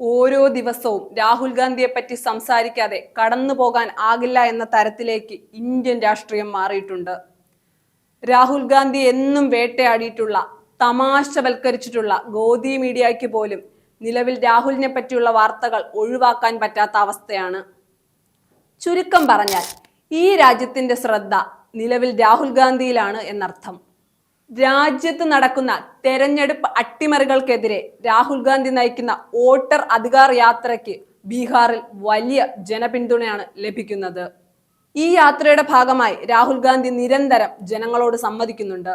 ഓരോ ദിവസവും രാഹുൽ ഗാന്ധിയെ പറ്റി സംസാരിക്കാതെ കടന്നു പോകാൻ ആകില്ല എന്ന തരത്തിലേക്ക് ഇന്ത്യൻ രാഷ്ട്രീയം മാറിയിട്ടുണ്ട്. രാഹുൽ ഗാന്ധി എന്നും വേട്ടയാടിയിട്ടുള്ള തമാശവൽക്കരിച്ചിട്ടുള്ള ഗോദി മീഡിയയ്ക്ക് പോലും നിലവിൽ രാഹുലിനെ പറ്റിയുള്ള വാർത്തകൾ ഒഴിവാക്കാൻ പറ്റാത്ത അവസ്ഥയാണ്. ചുരുക്കം പറഞ്ഞാൽ ഈ രാജ്യത്തിന്റെ ശ്രദ്ധ നിലവിൽ രാഹുൽ ഗാന്ധിയിലാണ് എന്നർത്ഥം. രാജ്യത്ത് നടക്കുന്ന തെരഞ്ഞെടുപ്പ് അട്ടിമറികൾക്കെതിരെ രാഹുൽ ഗാന്ധി നയിക്കുന്ന വോട്ടർ അധികാർ യാത്രയ്ക്ക് ബീഹാറിൽ വലിയ ജനപിന്തുണയാണ് ലഭിക്കുന്നത്. ഈ യാത്രയുടെ ഭാഗമായി രാഹുൽ ഗാന്ധി നിരന്തരം ജനങ്ങളോട് സമ്മതിക്കുന്നുണ്ട്.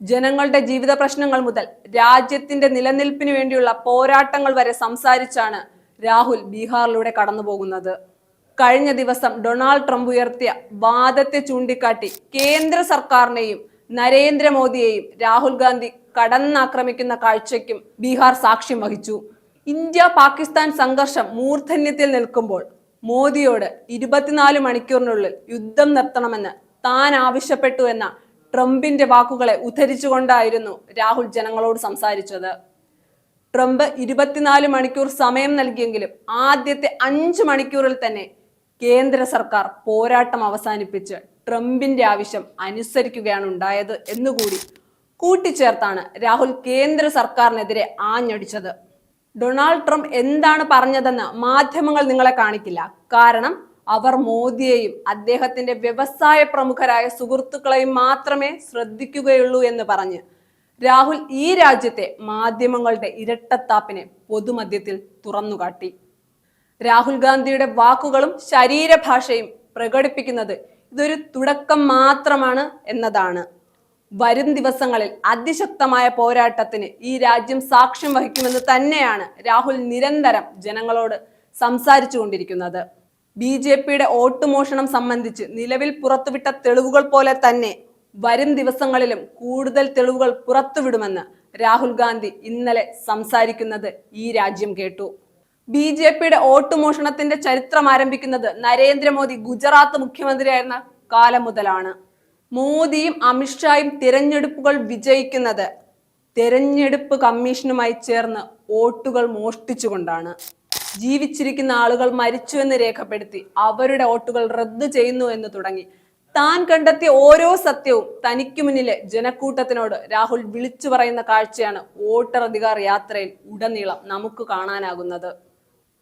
ജനങ്ങളുടെ ജീവിത പ്രശ്നങ്ങൾ മുതൽ രാജ്യത്തിന്റെ നിലനിൽപ്പിന് വേണ്ടിയുള്ള പോരാട്ടങ്ങൾ വരെ സംസാരിച്ചാണ് രാഹുൽ ബീഹാറിലൂടെ കടന്നുപോകുന്നത്. കഴിഞ്ഞ ദിവസം ഡൊണാൾഡ് ട്രംപ് ഉയർത്തിയ വാദത്തെ ചൂണ്ടിക്കാട്ടി കേന്ദ്ര സർക്കാരിനെയും നരേന്ദ്രമോദിയെയും രാഹുൽ ഗാന്ധി കടന്നാക്രമിക്കുന്ന കാഴ്ചയ്ക്കും ബീഹാർ സാക്ഷ്യം വഹിച്ചു. ഇന്ത്യ പാകിസ്ഥാൻ സംഘർഷം മൂർധന്യത്തിൽ നിൽക്കുമ്പോൾ മോദിയോട് ഇരുപത്തിനാല് മണിക്കൂറിനുള്ളിൽ യുദ്ധം നിർത്തണമെന്ന് താൻ ആവശ്യപ്പെട്ടു എന്ന ട്രംപിന്റെ വാക്കുകളെ ഉദ്ധരിച്ചുകൊണ്ടായിരുന്നു രാഹുൽ ജനങ്ങളോട് സംസാരിച്ചത്. ട്രംപ് ഇരുപത്തിനാല് മണിക്കൂർ സമയം നൽകിയെങ്കിലും ആദ്യത്തെ അഞ്ച് മണിക്കൂറിൽ തന്നെ കേന്ദ്ര സർക്കാർ പോരാട്ടം അവസാനിപ്പിച്ച് ട്രംപിന്റെ ആവശ്യം അനുസരിക്കുകയാണ് ഉണ്ടായത് എന്നുകൂടി കൂട്ടിച്ചേർത്താണ് രാഹുൽ കേന്ദ്ര സർക്കാരിനെതിരെ ആഞ്ഞടിച്ചത്. ഡൊണാൾഡ് ട്രംപ് എന്താണ് പറഞ്ഞതെന്ന് മാധ്യമങ്ങൾ നിങ്ങളെ കാണിക്കില്ല. കാരണം അവർ മോദിയെയും അദ്ദേഹത്തിന്റെ വ്യവസായ പ്രമുഖരായ സുഹൃത്തുക്കളെയും മാത്രമേ ശ്രദ്ധിക്കുകയുള്ളൂ എന്ന് പറഞ്ഞ് രാഹുൽ ഈ രാജ്യത്തെ മാധ്യമങ്ങളുടെ ഇരട്ടത്താപ്പിനെ പൊതുമധ്യത്തിൽ തുറന്നുകാട്ടി. രാഹുൽ ഗാന്ധിയുടെ വാക്കുകളും ശരീരഭാഷയും പ്രകടിപ്പിക്കുന്നത് ഇതൊരു തുടക്കം മാത്രമാണ് എന്നതാണ്. വരും ദിവസങ്ങളിൽ അതിശക്തമായ പോരാട്ടത്തിന് ഈ രാജ്യം സാക്ഷ്യം വഹിക്കുമെന്ന് തന്നെയാണ് രാഹുൽ നിരന്തരം ജനങ്ങളോട് സംസാരിച്ചു കൊണ്ടിരിക്കുന്നത്. ബി ജെ പിയുടെ വോട്ടുമോഷണം സംബന്ധിച്ച് നിലവിൽ പുറത്തുവിട്ട തെളിവുകൾ പോലെ തന്നെ വരും ദിവസങ്ങളിലും കൂടുതൽ തെളിവുകൾ പുറത്തുവിടുമെന്ന് രാഹുൽ ഗാന്ധി ഇന്നലെ സംസാരിക്കുന്നത് ഈ രാജ്യം കേട്ടു. ബി ജെ പിയുടെ ഓട്ടുമോഷണത്തിന്റെ ചരിത്രം ആരംഭിക്കുന്നത് നരേന്ദ്രമോദി ഗുജറാത്ത് മുഖ്യമന്ത്രിയായിരുന്ന കാലം മുതലാണ്. മോദിയും അമിത്ഷായും തിരഞ്ഞെടുപ്പുകൾ വിജയിക്കുന്നത് തെരഞ്ഞെടുപ്പ് കമ്മീഷനുമായി ചേർന്ന് വോട്ടുകൾ മോഷ്ടിച്ചുകൊണ്ടാണ്. ജീവിച്ചിരിക്കുന്ന ആളുകൾ മരിച്ചു എന്ന് രേഖപ്പെടുത്തി അവരുടെ വോട്ടുകൾ റദ്ദ് ചെയ്യുന്നു എന്ന് തുടങ്ങി. താൻ കണ്ടെത്തിയ ഓരോ സത്യവും തനിക്ക് മുന്നിലെ ജനക്കൂട്ടത്തിനോട് രാഹുൽ വിളിച്ചു പറയുന്ന കാഴ്ചയാണ് വോട്ടർ അധികാർ യാത്രയിൽ ഉടനീളം നമുക്ക് കാണാനാകുന്നത്.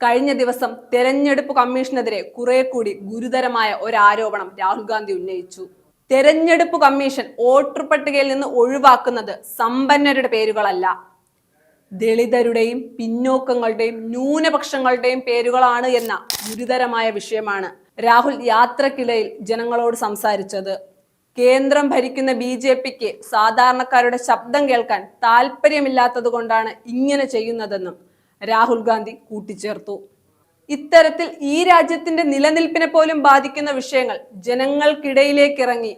കഴിഞ്ഞ ദിവസം തെരഞ്ഞെടുപ്പ് കമ്മീഷനെതിരെ കുറെ കൂടി ഗുരുതരമായ ഒരു ആരോപണം രാഹുൽ ഗാന്ധി ഉന്നയിച്ചു. തെരഞ്ഞെടുപ്പ് കമ്മീഷൻ വോട്ടർ പട്ടികയിൽ നിന്ന് ഒഴിവാക്കുന്നത് സമ്പന്നരുടെ പേരുകളല്ല. ദളിതരുടെയും പിന്നോക്കങ്ങളുടെയും ന്യൂനപക്ഷങ്ങളുടെയും പേരുകളാണ് എന്ന ഗുരുതരമായ വിഷയമാണ് രാഹുൽ യാത്രക്കിടയിൽ ജനങ്ങളോട് സംസാരിച്ചത്. കേന്ദ്രം ഭരിക്കുന്ന ബി ജെ പിക്ക് സാധാരണക്കാരുടെ ശബ്ദം കേൾക്കാൻ താല്പര്യമില്ലാത്തത് കൊണ്ടാണ് ഇങ്ങനെ ചെയ്യുന്നതെന്നും രാഹുൽ ഗാന്ധി കൂട്ടിച്ചേർത്തു. ഇത്തരത്തിൽ ഈ രാജ്യത്തിന്റെ നിലനിൽപ്പിനെ പോലും ബാധിക്കുന്ന വിഷയങ്ങൾ ജനങ്ങൾക്കിടയിലേക്ക് ഇറങ്ങി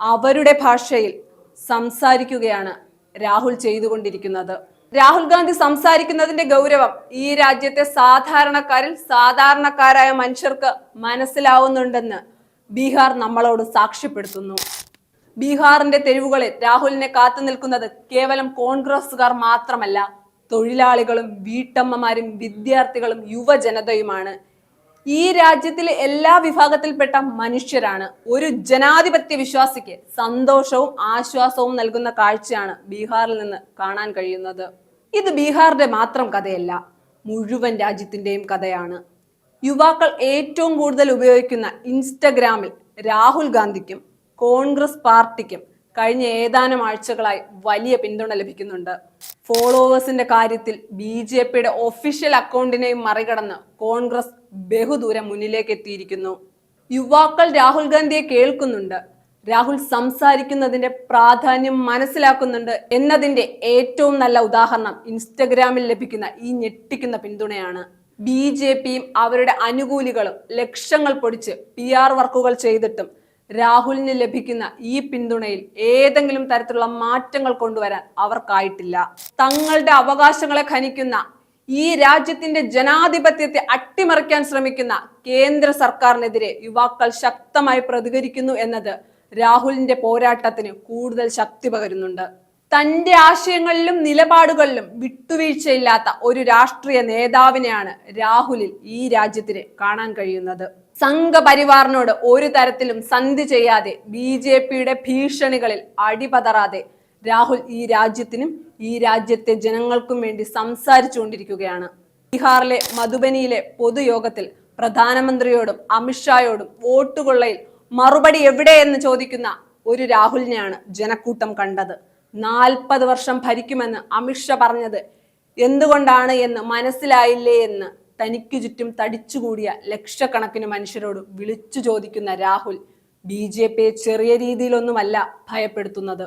അവരുടെ ഭാഷയിൽ സംസാരിക്കുകയാണ് രാഹുൽ ചെയ്തുകൊണ്ടിരിക്കുന്നത്. രാഹുൽ ഗാന്ധി സംസാരിക്കുന്നതിന്റെ ഗൗരവം ഈ രാജ്യത്തെ സാധാരണക്കാരിൽ സാധാരണക്കാരായ മനുഷ്യർക്ക് മനസ്സിലാവുന്നുണ്ടെന്ന് ബീഹാർ നമ്മളോട് സാക്ഷ്യപ്പെടുത്തുന്നു. ബീഹാറിന്റെ തെരുവുകളിൽ രാഹുലിനെ കാത്തു നിൽക്കുന്നത് കേവലം കോൺഗ്രസുകാർ മാത്രമല്ല തൊഴിലാളികളും വീട്ടമ്മമാരും വിദ്യാർത്ഥികളും യുവജനതയുമാണ്. ഈ രാജ്യത്തിലെ എല്ലാ വിഭാഗത്തിൽപ്പെട്ട മനുഷ്യരാണ്. ഒരു ജനാധിപത്യ വിശ്വാസിക്ക് സന്തോഷവും ആശ്വാസവും നൽകുന്ന കാഴ്ചയാണ് ബീഹാറിൽ നിന്ന് കാണാൻ കഴിയുന്നത്. ഇത് ബീഹാറിന്റെ മാത്രം കഥയല്ല മുഴുവൻ രാജ്യത്തിന്റെയും കഥയാണ്. യുവാക്കൾ ഏറ്റവും കൂടുതൽ ഉപയോഗിക്കുന്ന ഇൻസ്റ്റഗ്രാമിൽ രാഹുൽ ഗാന്ധിക്കും കോൺഗ്രസ് പാർട്ടിക്കും കഴിഞ്ഞ ഏതാനും ആഴ്ചകളായി വലിയ പിന്തുണ ലഭിക്കുന്നുണ്ട്. ഫോളോവേഴ്സിന്റെ കാര്യത്തിൽ ബി ജെ പിയുടെ ഒഫീഷ്യൽ അക്കൗണ്ടിനെയും മറികടന്ന് കോൺഗ്രസ് ബഹുദൂരം മുന്നിലേക്ക് എത്തിയിരിക്കുന്നു യുവാക്കൾ രാഹുൽ ഗാന്ധിയെ കേൾക്കുന്നുണ്ട്. രാഹുൽ സംസാരിക്കുന്നതിന്റെ പ്രാധാന്യം മനസ്സിലാക്കുന്നുണ്ട് എന്നതിന്റെ ഏറ്റവും നല്ല ഉദാഹരണം ഇൻസ്റ്റഗ്രാമിൽ ലഭിക്കുന്ന ഈ ഞെട്ടിക്കുന്ന പിന്തുണയാണ്. ബി ജെ പിയും അവരുടെ അനുകൂലികളും ലക്ഷങ്ങൾ പൊടിച്ച് പി ആർ വർക്കുകൾ ചെയ്തിട്ടും രാഹുലിന് ലഭിക്കുന്ന ഈ പിന്തുണയിൽ ഏതെങ്കിലും തരത്തിലുള്ള മാറ്റങ്ങൾ കൊണ്ടുവരാൻ അവർക്കായിട്ടില്ല. തങ്ങളുടെ അവകാശങ്ങളെ ഖനിക്കുന്ന ഈ രാജ്യത്തിന്റെ ജനാധിപത്യത്തെ അട്ടിമറിക്കാൻ ശ്രമിക്കുന്ന കേന്ദ്ര സർക്കാരിനെതിരെ യുവാക്കൾ ശക്തമായി പ്രതികരിക്കുന്നു എന്നത് രാഹുലിന്റെ പോരാട്ടത്തിന് കൂടുതൽ ശക്തി പകരുന്നുണ്ട്. തന്റെ ആശയങ്ങളിലും നിലപാടുകളിലും വിട്ടുവീഴ്ചയില്ലാത്ത ഒരു രാഷ്ട്രീയ നേതാവിനെയാണ് രാഹുലിൽ ഈ രാജ്യത്തിന് കാണാൻ കഴിയുന്നത്. സംഘപരിവാറിനോട് ഒരു തരത്തിലും സന്ധി ചെയ്യാതെ ബി ജെ പിയുടെ ഭീഷണികളിൽ അടിപതറാതെ രാഹുൽ ഈ രാജ്യത്തിനും ഈ രാജ്യത്തെ ജനങ്ങൾക്കും വേണ്ടി സംസാരിച്ചുകൊണ്ടിരിക്കുകയാണ്. ബീഹാറിലെ മധുബനിയിലെ പൊതുയോഗത്തിൽ പ്രധാനമന്ത്രിയോടും അമിത്ഷായോടും വോട്ടുകൊള്ളയിൽ മറുപടി എവിടെയെന്ന് ചോദിക്കുന്ന ഒരു രാഹുലിനെയാണ് ജനക്കൂട്ടം കണ്ടത്. നാൽപ്പത് വർഷം ഭരിക്കുമെന്ന് അമിത്ഷാ പറഞ്ഞത് എന്തുകൊണ്ടാണ് എന്ന് മനസ്സിലായില്ലേ എന്ന് തനിക്കു ചുറ്റും തടിച്ചുകൂടിയ ലക്ഷക്കണക്കിന് മനുഷ്യരോട് വിളിച്ചു ചോദിക്കുന്ന രാഹുൽ ബി ജെ പിയെ ചെറിയ രീതിയിലൊന്നുമല്ല ഭയപ്പെടുത്തുന്നത്.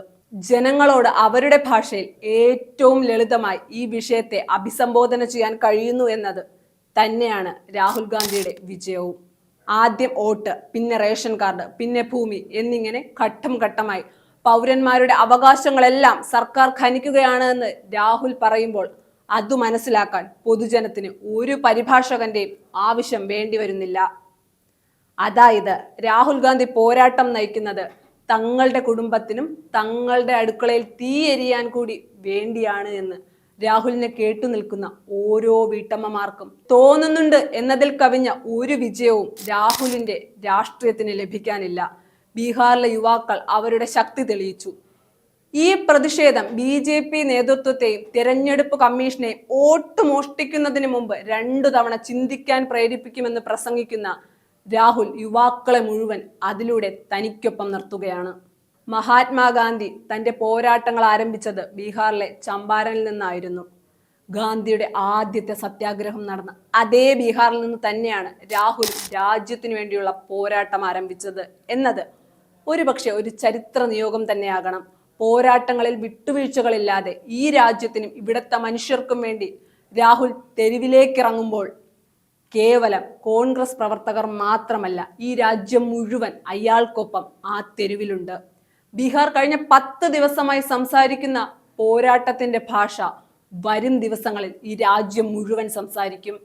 ജനങ്ങളോട് അവരുടെ ഭാഷയിൽ ഏറ്റവും ലളിതമായി ഈ വിഷയത്തെ അഭിസംബോധന ചെയ്യാൻ കഴിയുന്നു എന്നത് തന്നെയാണ് രാഹുൽ ഗാന്ധിയുടെ വിജയവും. ആദ്യം വോട്ട് പിന്നെ റേഷൻ കാർഡ് പിന്നെ ഭൂമി എന്നിങ്ങനെ ഘട്ടം ഘട്ടമായി പൗരന്മാരുടെ അവകാശങ്ങളെല്ലാം സർക്കാർ ഖനിക്കുകയാണ് എന്ന് രാഹുൽ പറയുമ്പോൾ അത് മനസ്സിലാക്കാൻ പൊതുജനത്തിന് ഒരു പരിഭാഷകന്റെയും ആവശ്യം വേണ്ടിവരുന്നില്ല അതായത് രാഹുൽ ഗാന്ധി പോരാട്ടം നയിക്കുന്നത് തങ്ങളുടെ കുടുംബത്തിനും തങ്ങളുടെ അടുക്കളയിൽ തീ എരിയാൻ കൂടി വേണ്ടിയാണ് എന്ന് രാഹുലിനെ കേട്ടു നിൽക്കുന്ന ഓരോ വീട്ടമ്മമാർക്കും തോന്നുന്നുണ്ട് എന്നതിൽ കവിഞ്ഞ ഒരു വിജയവും രാഹുലിന്റെ രാഷ്ട്രീയത്തിന് ലഭിക്കാനില്ല. ബീഹാറിലെ യുവാക്കൾ അവരുടെ ശക്തി തെളിയിച്ചു. ഈ പ്രതിഷേധം ബി ജെ പി നേതൃത്വത്തെയും തിരഞ്ഞെടുപ്പ് കമ്മീഷനെയും വോട്ട് മോഷ്ടിക്കുന്നതിന് മുമ്പ് രണ്ടു തവണ ചിന്തിക്കാൻ പ്രേരിപ്പിക്കുമെന്ന് പ്രസംഗിക്കുന്ന രാഹുൽ യുവാക്കളെ മുഴുവൻ അതിലൂടെ തനിക്കൊപ്പം നിർത്തുകയാണ്. മഹാത്മാഗാന്ധി തന്റെ പോരാട്ടങ്ങൾ ആരംഭിച്ചത് ബീഹാറിലെ ചമ്പാരനിൽ നിന്നായിരുന്നു. ഗാന്ധിയുടെ ആദ്യത്തെ സത്യാഗ്രഹം നടന്ന അതേ ബീഹാറിൽ നിന്ന് തന്നെയാണ് രാഹുൽ രാജ്യത്തിനു വേണ്ടിയുള്ള പോരാട്ടം ആരംഭിച്ചത് എന്നത്. ഒരുപക്ഷെ ഒരു ചരിത്ര നിയോഗം തന്നെയാകണം. പോരാട്ടങ്ങളിൽ വിട്ടുവീഴ്ചകളില്ലാതെ ഈ രാജ്യത്തിനും ഇവിടുത്തെ മനുഷ്യർക്കും വേണ്ടി രാഹുൽ തെരുവിലേക്കിറങ്ങുമ്പോൾ കേവലം കോൺഗ്രസ് പ്രവർത്തകർ മാത്രമല്ല ഈ രാജ്യം മുഴുവൻ അയാൾക്കൊപ്പം ആ തെരുവിലുണ്ട്. ബീഹാർ കഴിഞ്ഞ പത്ത് ദിവസമായി സംസാരിക്കുന്ന പോരാട്ടത്തിന്റെ ഭാഷ വരും ദിവസങ്ങളിൽ ഈ രാജ്യം മുഴുവൻ സംസാരിക്കും.